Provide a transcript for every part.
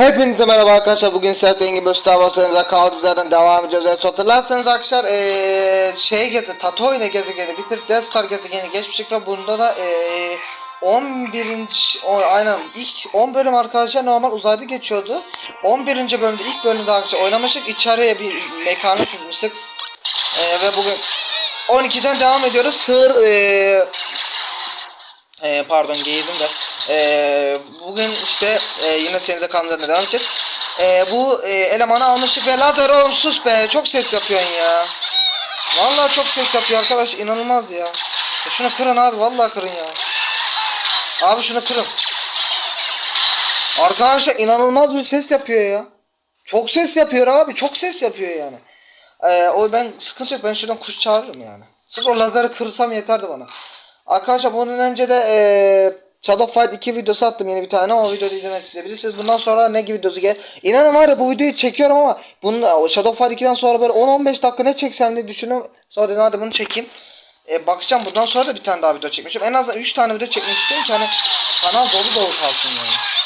Hepinize merhaba arkadaşlar. Bugün Serhat Engin Böz Davası'nıza kaldığımız yerden devam edeceğiz. Evet, hatırlarsanız arkadaşlar eee şey gezi, Tatooine gezegeni bitirip Death Star gezegeni geçmiştik ve bunda da eee 11. O, aynen ilk 10 bölüm arkadaşlar normal uzayda geçiyordu. 11. bölümde ilk bölümde arkadaşlar oynamıştık. İçeriye bir mekanı çizmiştik. Eee, ve bugün 12'den devam ediyoruz. Sığır ee, pardon giydim de. Ee, bugün işte e, yine Senize kanalına devam edeceğiz. Ee, bu e, elemanı almıştık ve lazer oğlum sus be çok ses yapıyorsun ya. Vallahi çok ses yapıyor arkadaş inanılmaz ya. E şunu kırın abi vallahi kırın ya. Abi şunu kırın. Arkadaşlar inanılmaz bir ses yapıyor ya. Çok ses yapıyor abi çok ses yapıyor yani. Ee, o ben sıkıntı yok ben şuradan kuş çağırırım yani. Sırf o lazeri kırsam yeterdi bana. Arkadaşlar bunun önce de eee Shadow Fight 2 videosu attım yeni bir tane. O videoda izlemeyi isteyebilirsiniz. Bundan sonra ne gibi videosu gel. İnanın var ya bu videoyu çekiyorum ama bunun o Shadow Fight 2'den sonra böyle 10-15 dakika ne çeksem diye düşünüyorum. Sonra dedim hadi bunu çekeyim. E, bakacağım bundan sonra da bir tane daha video çekmişim. En azından 3 tane video çekmek istiyorum ki hani kanal dolu dolu kalsın yani.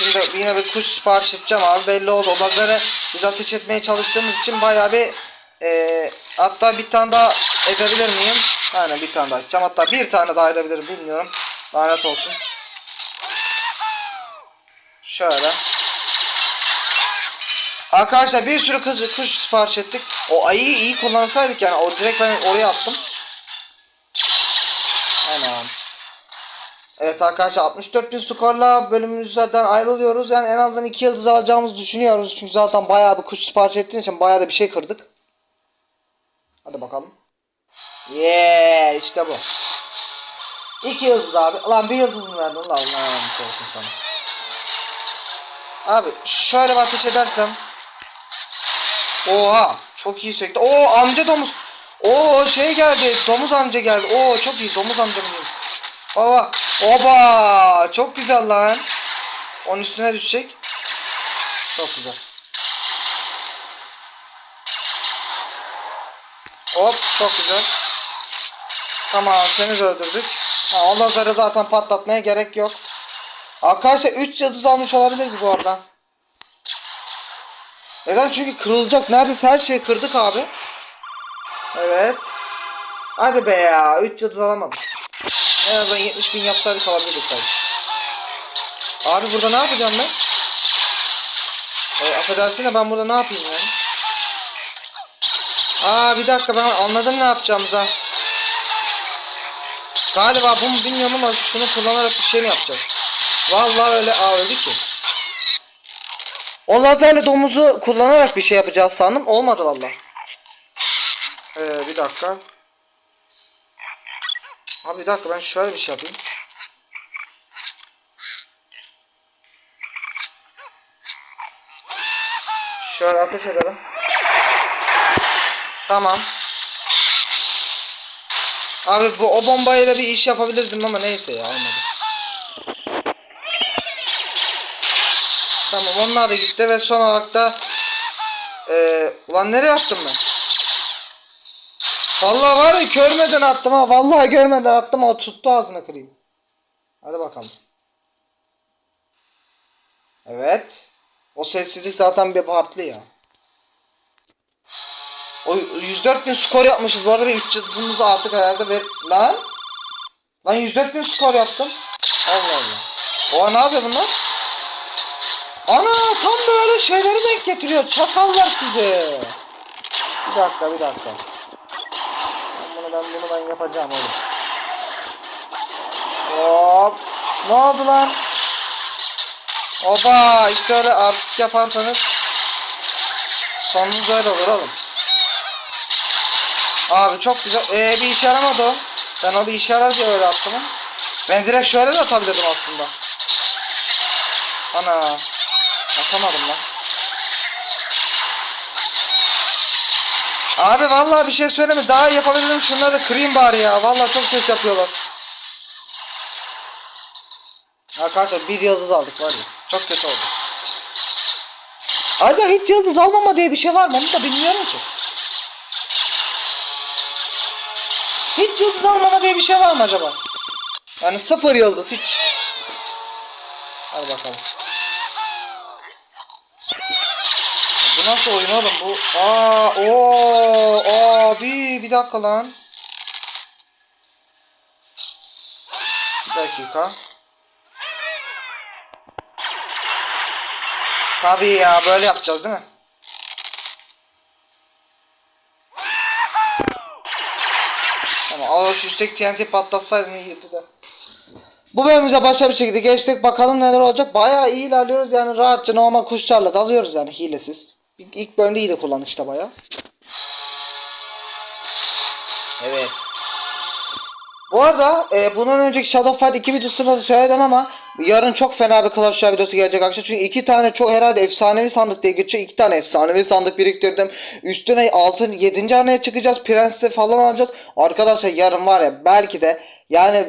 Şimdi yine bir kuş sipariş edeceğim abi belli oldu. O lazere biz ateş etmeye çalıştığımız için bayağı bir e, hatta bir tane daha edebilir miyim? Aynen bir tane daha edeceğim. Hatta bir tane daha edebilirim bilmiyorum. Lanet olsun. Şöyle. Arkadaşlar bir sürü kız, kuş sipariş ettik. O ayıyı iyi kullansaydık yani o direkt ben oraya attım. Aynen. Evet arkadaşlar 64 bin skorla bölümümüzden ayrılıyoruz. Yani en azından 2 yıldız alacağımızı düşünüyoruz. Çünkü zaten bayağı bir kuş sipariş ettiğin için bayağı da bir şey kırdık. Hadi bakalım. Yeah işte bu. 2 yıldız abi. Lan bir yıldız mı verdin? Lan Allah rahmet olsun sana. Abi şöyle bir ateş edersem. Oha çok iyi sekti. Oo amca domuz. Oo şey geldi. Domuz amca geldi. Oo çok iyi domuz amca mı. Baba. Oba. Çok güzel lan. Onun üstüne düşecek. Çok güzel. Hop çok güzel. Tamam seni de öldürdük. Ha, o lazeri zaten patlatmaya gerek yok. Arkadaşlar 3 yıldız almış olabiliriz bu arada. Neden? Çünkü kırılacak. Neredeyse her şeyi kırdık abi. Evet. Hadi be ya. 3 yıldız alamadım. En azından 70 bin yapsaydık alabilirdik belki. Abi burada ne yapacağım ben? E, affedersin de ben burada ne yapayım yani? Aa bir dakika ben anladım ne yapacağımıza. Galiba bunu bilmiyorum ama şunu kullanarak bir şey mi yapacağız? Vallahi öyle aa öldü ki. O lazerle domuzu kullanarak bir şey yapacağız sandım. Olmadı vallahi. Ee, bir dakika. Abi bir dakika ben şöyle bir şey yapayım. Şöyle ateş edelim. Tamam. Abi bu o bombayla bir iş yapabilirdim ama neyse ya olmadı. Tamam onlar da gitti ve son olarak da ee, ulan nereye attım ben? Vallahi var ya görmeden attım ha. Vallahi görmeden attım o tuttu ağzını kırayım. Hadi bakalım. Evet. O sessizlik zaten bir farklı ya. O 104 bin skor yapmışız. Bu arada bir 3 yıldızımızı artık herhalde ver... Lan. Lan 104 bin skor yaptım. Allah Allah. Oha ne yapıyor bunlar? Ana tam böyle şeyleri denk getiriyor. Çakallar size. Bir dakika bir dakika. Ben bunu ben yapacağım oğlum. Hop. Ne oldu lan? Oba işte öyle artistik yaparsanız sonunuz öyle olur oğlum. Abi çok güzel. Ee bir işe yaramadı o. Ben o bir işe yarar diye öyle attım. Ben direkt şöyle de atabilirdim aslında. Ana. Atamadım lan. Abi vallahi bir şey söyleme daha yapabilirim şunları da kırayım bari ya. Vallahi çok ses yapıyorlar. Arkadaşlar bir yıldız aldık var ya. Çok kötü oldu. Ayrıca hiç yıldız almama diye bir şey var mı onu da bilmiyorum ki. Hiç yıldız almama diye bir şey var mı acaba? Yani sıfır yıldız hiç. Hadi bakalım. Bu nasıl oyun oğlum bu? Aa, o, abi bir dakika lan. Bir dakika. Tabii ya böyle yapacağız değil mi? Tamam al şu üstteki TNT patlatsaydım iyiydi de. Bu bölümümüze başka bir şekilde geçtik. Bakalım neler olacak. Bayağı iyi ilerliyoruz yani rahatça normal kuşlarla dalıyoruz yani hilesiz. İlk, bölümde iyi de kullandık işte bayağı. Evet. Bu arada e, bundan önceki Shadow Fight 2 videosunda da söyledim ama yarın çok fena bir Clash Royale videosu gelecek arkadaşlar. Çünkü iki tane çok herhalde efsanevi sandık diye geçiyor. iki tane efsanevi sandık biriktirdim. Üstüne altın 7. haneye çıkacağız. Prens'e falan alacağız. Arkadaşlar yarın var ya belki de yani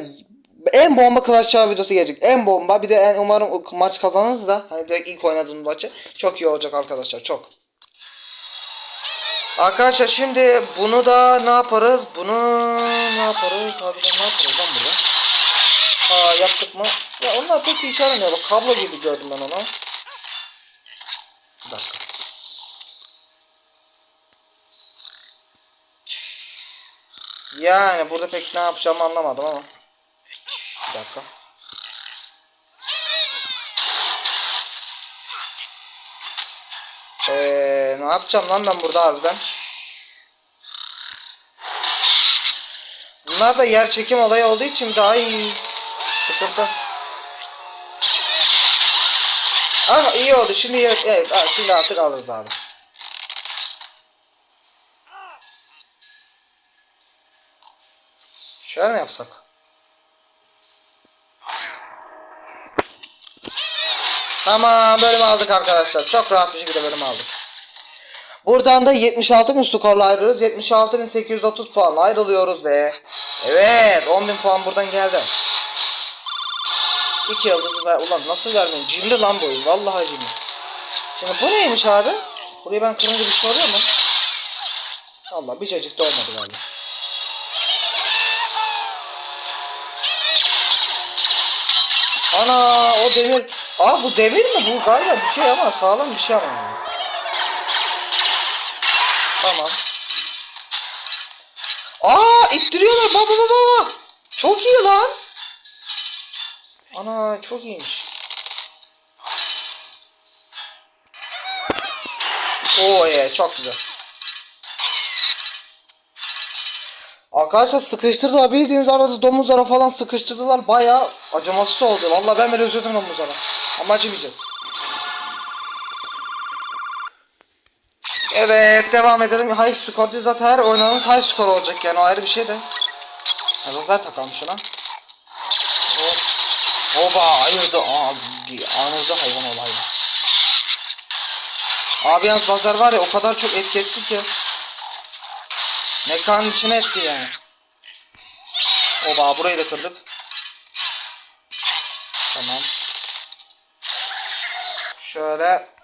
en bomba Clash Royale videosu gelecek. En bomba. Bir de en umarım maç kazanırız da. Hani direkt ilk oynadığım maçı. Çok iyi olacak arkadaşlar. Çok. Arkadaşlar şimdi bunu da ne yaparız? Bunu ne yaparız? Harbiden ne yaparız lan burada? Aa yaptık mı? Ya onlar pek bir işe yaramıyor. Bak kablo gibi gördüm ben onu. Bir dakika. Yani burada pek ne yapacağımı anlamadım ama. Bir dakika. Eee ne yapacağım lan ben burada harbiden? Bunlar da yer çekim olayı olduğu için daha iyi. Sıkıntı. Ah iyi oldu. Şimdi evet, ah, şimdi artık alırız abi. Şöyle mi yapsak? Tamam bölüm aldık arkadaşlar. Çok rahat bir şekilde bölüm aldık. Buradan da 76.000 skorla ayrılıyoruz. 76.830 puanla ayrılıyoruz ve evet 10.000 puan buradan geldi. 2 yıldız ver. Ulan nasıl vermeyeyim? Cimri lan bu oyun. Vallahi cimri. Şimdi bu neymiş abi? Buraya ben kırınca bir şey oluyor mu? Allah bir cacık da olmadı galiba. Ana o demir. Aa bu demir mi? Bu galiba bir şey ama sağlam bir şey ama. Tamam. Aa ittiriyorlar baba baba baba. Çok iyi lan. Ana çok iyiymiş. Oo ee, çok güzel. Arkadaşlar sıkıştırdılar bildiğiniz arada domuzlara falan sıkıştırdılar bayağı acımasız oldu. Vallahi ben bile üzüldüm domuzlara. Ama acımayacağız. Evet devam edelim. High score değil zaten her oynadığımız high score olacak yani o ayrı bir şey de. Lazer takalım şuna. Oba ayırdı. Abi anırdı hayvan ol hayvan. Abi yalnız lazer var ya o kadar çok etki etti ki. Mekanın içine etti yani. Oba burayı da kırdık. Tamam. Şöyle.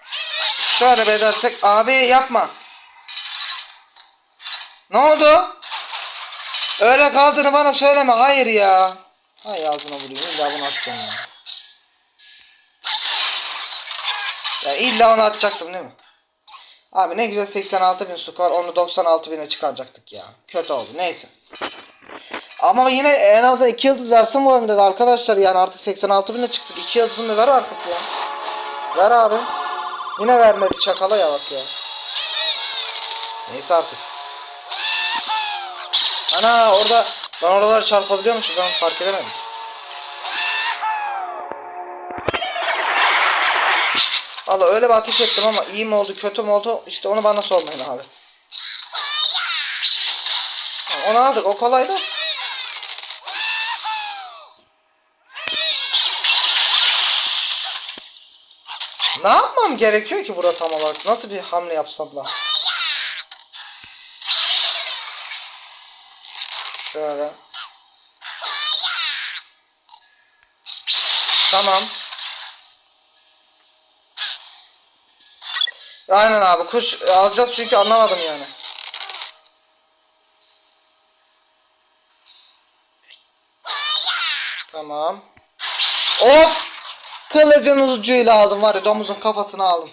Şöyle bedersek. Abi yapma. Ne oldu? Öyle kaldığını bana söyleme. Hayır ya. Hay ağzına vurayım. İlla bunu atacağım ya. Ya illa onu atacaktım değil mi? Abi ne güzel 86 bin skor. Onu 96 bine çıkaracaktık ya. Kötü oldu. Neyse. Ama yine en azından 2 yıldız versin bu oyunda da arkadaşlar. Yani artık 86 bine çıktık. 2 yıldızını ver artık ya. Ver abi. Yine vermedi. Çakala ya bak ya. Neyse artık. Ana orada ben oraları çarpabiliyormuşum ben fark edemedim. Valla öyle bir ateş ettim ama iyi mi oldu kötü mü oldu işte onu bana sormayın abi. Onu aldık o kolaydı. Ne yapmam gerekiyor ki burada tam olarak? Nasıl bir hamle yapsam da? Şöyle. Tamam. Aynen abi kuş alacağız çünkü anlamadım yani. Tamam. Hop! Kılıcın ucuyla aldım var ya domuzun kafasını aldım.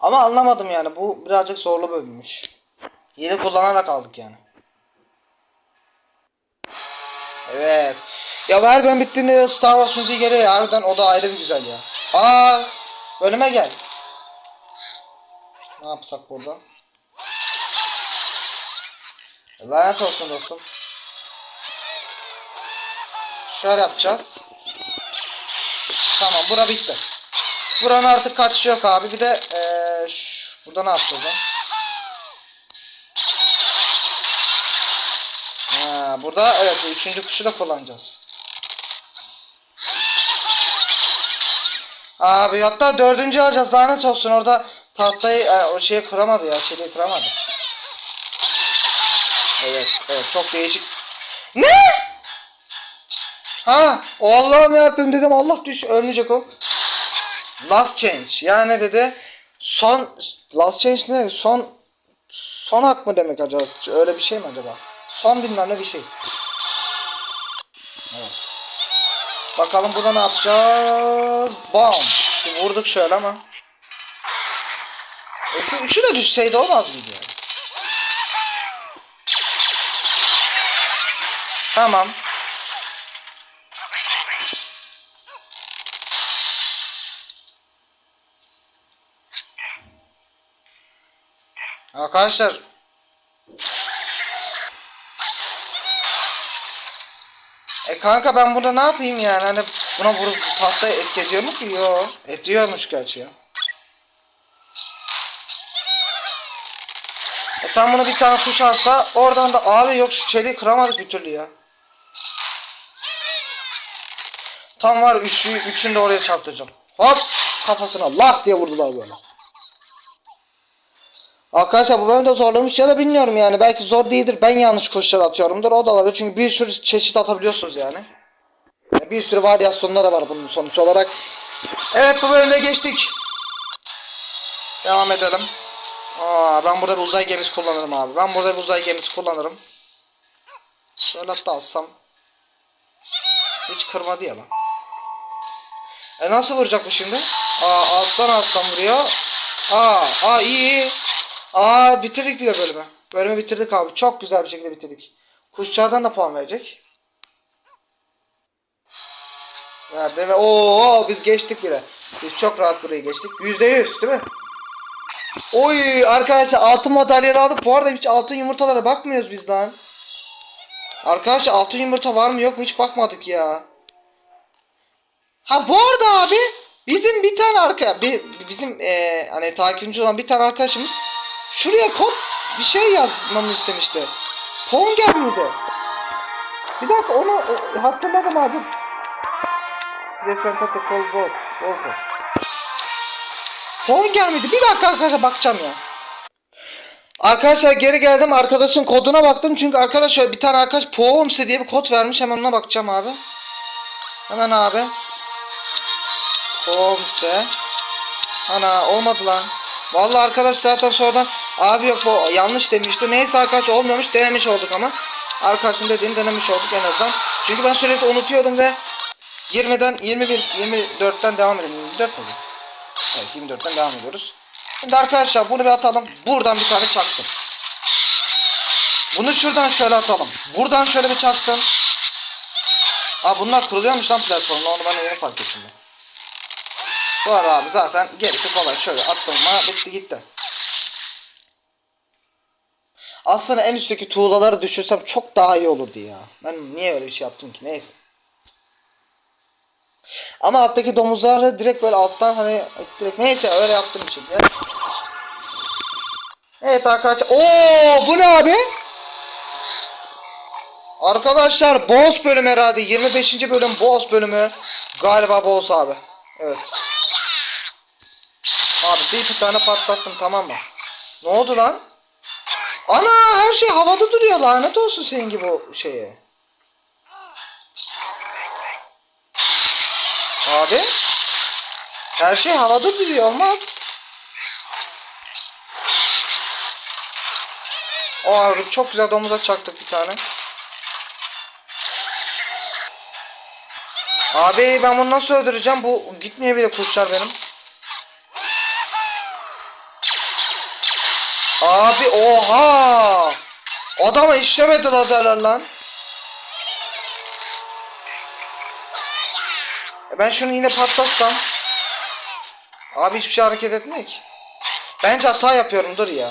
Ama anlamadım yani bu birazcık zorlu bölünmüş. Yeni kullanarak aldık yani. Evet. Ya her bölüm bittiğinde Star Wars müziği geliyor ya. Harbiden o da ayrı bir güzel ya. Aa, bölüme gel. Ne yapsak burada? Lanet olsun dostum. Şöyle yapacağız. Tamam bura bitti. Buranın artık kaçışı yok abi. Bir de eee şu- burada ne yapacağız lan? Ha, burada evet üçüncü kuşu da kullanacağız. Abi hatta dördüncü alacağız lanet olsun orada tahtayı e, o şeyi kıramadı ya çeliği kıramadı. Evet evet çok değişik. Ne? Ha Allah'ım yarabbim dedim Allah düş ölmeyecek o. Last change yani dedi son last change ne son son hak mı demek acaba öyle bir şey mi acaba? Son bilmem ne bir şey. Evet. Bakalım burada ne yapacağız? Bam. Vurduk şöyle ama. E şu, şu da düşseydi olmaz mıydı yani? Tamam. Arkadaşlar E kanka ben burada ne yapayım yani hani buna vurup tahtaya etki ediyor mu ki? Yo. Ediyormuş gerçi ya. E tam bunu bir tane kuş alsa oradan da abi yok şu çeliği kıramadık bir türlü ya. Tam var üçü, üçünü de oraya çarptıracağım. Hop kafasına lah diye vurdular böyle. Arkadaşlar bu bölümde zorlamış ya da bilmiyorum yani. Belki zor değildir. Ben yanlış kuşlar atıyorumdur. O da olabilir. Çünkü bir sürü çeşit atabiliyorsunuz yani. Yani Bir sürü varyasyonları var bunun sonuç olarak. Evet bu bölümde geçtik. Devam edelim. Aa, ben burada bir uzay gemisi kullanırım abi. Ben burada bir uzay gemisi kullanırım. Şöyle hatta alsam. Hiç kırmadı ya lan. E nasıl vuracak bu şimdi? Aa alttan alttan vuruyor. Aa, aa iyi iyi. Aa bitirdik bile bölümü. Bölümü bitirdik abi. Çok güzel bir şekilde bitirdik. Kuşçadan da puan verecek. Verdi ve ooo biz geçtik bile. Biz çok rahat burayı geçtik. Yüzde yüz değil mi? Oy arkadaşlar altın madalyaları aldık. Bu arada hiç altın yumurtalara bakmıyoruz biz lan. Arkadaşlar altın yumurta var mı yok mu hiç bakmadık ya. Ha bu arada abi bizim bir tane arka bir, bizim eee hani takipçi olan bir tane arkadaşımız şuraya kod bir şey yazmamı istemişti. Ponger miydi? Bir dakika onu o- hatırladım abi. Presentate kol vol. Vol Ponger miydi? Bir dakika arkadaşlar bakacağım ya. Arkadaşlar geri geldim arkadaşın koduna baktım çünkü arkadaşlar bir tane arkadaş Poomse diye bir kod vermiş hemen ona bakacağım abi. Hemen abi. Poomse. Ana olmadı lan. Vallahi arkadaş zaten sonradan abi yok bu yanlış demişti. Neyse arkadaş olmuyormuş denemiş olduk ama. Arkadaşın dediğini denemiş olduk en azından. Çünkü ben sürekli unutuyordum ve 20'den 21 24'ten devam edelim. 24 oldu. Evet 24'ten devam ediyoruz. Şimdi arkadaşlar bunu bir atalım. Buradan bir tane çaksın. Bunu şuradan şöyle atalım. Buradan şöyle bir çaksın. Aa bunlar kuruluyormuş lan platformda. Onu ben yeni fark ettim. ben. Sonra abi zaten gerisi kolay. Şöyle attım mı bitti gitti. Aslında en üstteki tuğlaları düşürsem çok daha iyi olurdu ya. Ben niye öyle bir şey yaptım ki? Neyse. Ama alttaki domuzları direkt böyle alttan hani direkt neyse öyle yaptım şimdi. Evet arkadaşlar. Oo bu ne abi? Arkadaşlar boss bölümü herhalde 25. bölüm boss bölümü. Galiba boss abi. Evet. Abi bir tane patlattım tamam mı? Ne oldu lan? Ana her şey havada duruyor lanet olsun senin gibi o şeye. Abi. Her şey havada duruyor olmaz. O abi çok güzel domuza çaktık bir tane. Abi ben bunu nasıl öldüreceğim? Bu gitmiyor bile kuşlar benim. Abi oha! Adama işlemedi lazerler lan. E ben şunu yine patlatsam. Abi hiçbir şey hareket ki. Bence hata yapıyorum dur ya.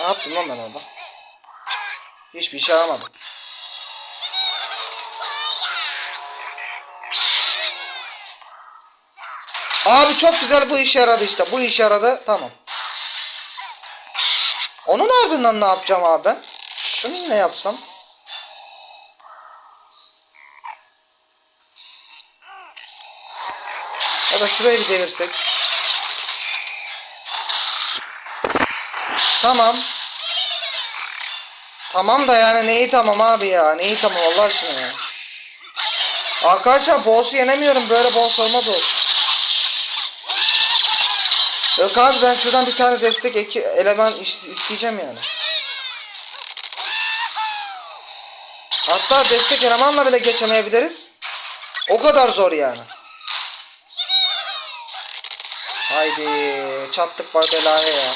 Ne yaptım lan ben orada? Hiçbir işe yaramadı. Abi çok güzel bu işe yaradı işte. Bu işe yaradı. Tamam. Onun ardından ne yapacağım abi ben? Şunu yine yapsam. Ya da şurayı bir devirsek. Tamam. Tamam da yani neyi tamam abi ya? Neyi tamam Allah aşkına ya. Arkadaşlar boss'u yenemiyorum. Böyle boss olmaz olsun. Yok abi ben şuradan bir tane destek eki eleman is- isteyeceğim yani. Hatta destek elemanla bile geçemeyebiliriz. O kadar zor yani. Haydi çattık bak belaya ya.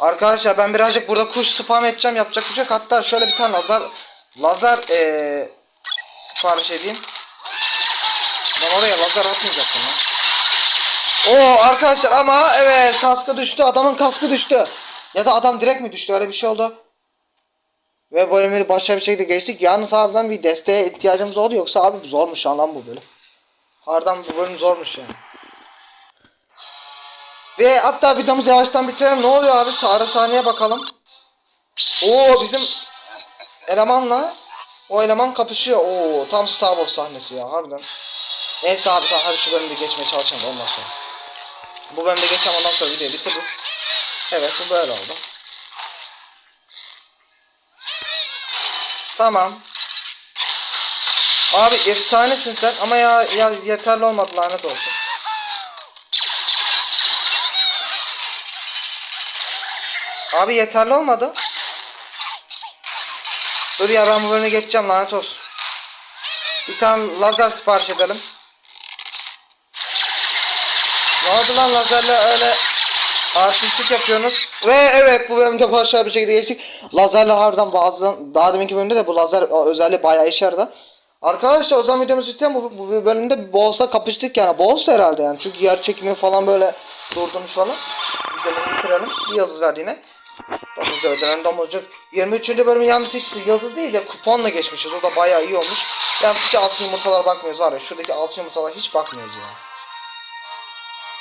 Arkadaşlar ben birazcık burada kuş spam edeceğim yapacak bir şey yok. Hatta şöyle bir tane lazer lazer eee sipariş edeyim. Ben oraya lazer atmayacaktım lan. Oo arkadaşlar ama evet kaskı düştü. Adamın kaskı düştü. Ya da adam direkt mi düştü? Öyle bir şey oldu. Ve bölümü başka bir şekilde geçtik. Yalnız harbiden bir desteğe ihtiyacımız oldu. Yoksa abi zormuş lan bu bölüm. Harbiden bu bölüm zormuş yani. Ve hatta videomuzu yavaştan bitirelim. Ne oluyor abi? Sarı sahneye bakalım. Oo bizim elemanla o eleman kapışıyor. Oo tam Star Wars sahnesi ya harbiden. Neyse abi tamam hadi şu bölümde geçmeye çalışalım da ondan sonra. Bu bölümde geçeceğim ondan sonra videoyu bitiririz. Evet bu böyle oldu. Tamam. Abi efsanesin sen ama ya, ya yeterli olmadı lanet olsun. Abi yeterli olmadı. Dur ya ben bu bölüme geçeceğim lanet olsun. Bir tane lazer sipariş edelim. Oldu lan lazerle öyle artistlik yapıyorsunuz? Ve evet bu bölümde başarılı bir şekilde geçtik. Lazerle harbiden bazen daha deminki bölümde de bu lazer özelliği bayağı işe yaradı. Arkadaşlar o zaman videomuz bitiyor. Bu, bu bölümde boss'la kapıştık yani. Boss herhalde yani. Çünkü yer çekimi falan böyle durdurmuş falan. Videomuzu bitirelim. Bir yıldız verdi yine. Domuz öldüren domuzcuk. 23. bölümü yalnız hiç yıldız değil de kuponla geçmişiz. O da bayağı iyi olmuş. Yalnız hiç altın yumurtalara bakmıyoruz var ya. Şuradaki altın yumurtalara hiç bakmıyoruz ya.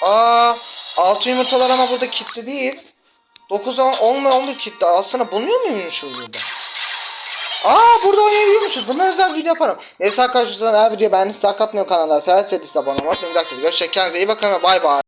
Aa, altın yumurtalar ama burada kilitli değil. 9 10 10 ve 11 kilitli. Aslında bulunuyor muymuş burada? Aa burada oynayabiliyormuşuz. Bunlar özel video yaparım. Neyse arkadaşlar eğer video beğendiyseniz like atmayı kanalda sever serisi abone olmayı unutmayın. Görüşürüz. Kendinize iyi bakın ve bay bay.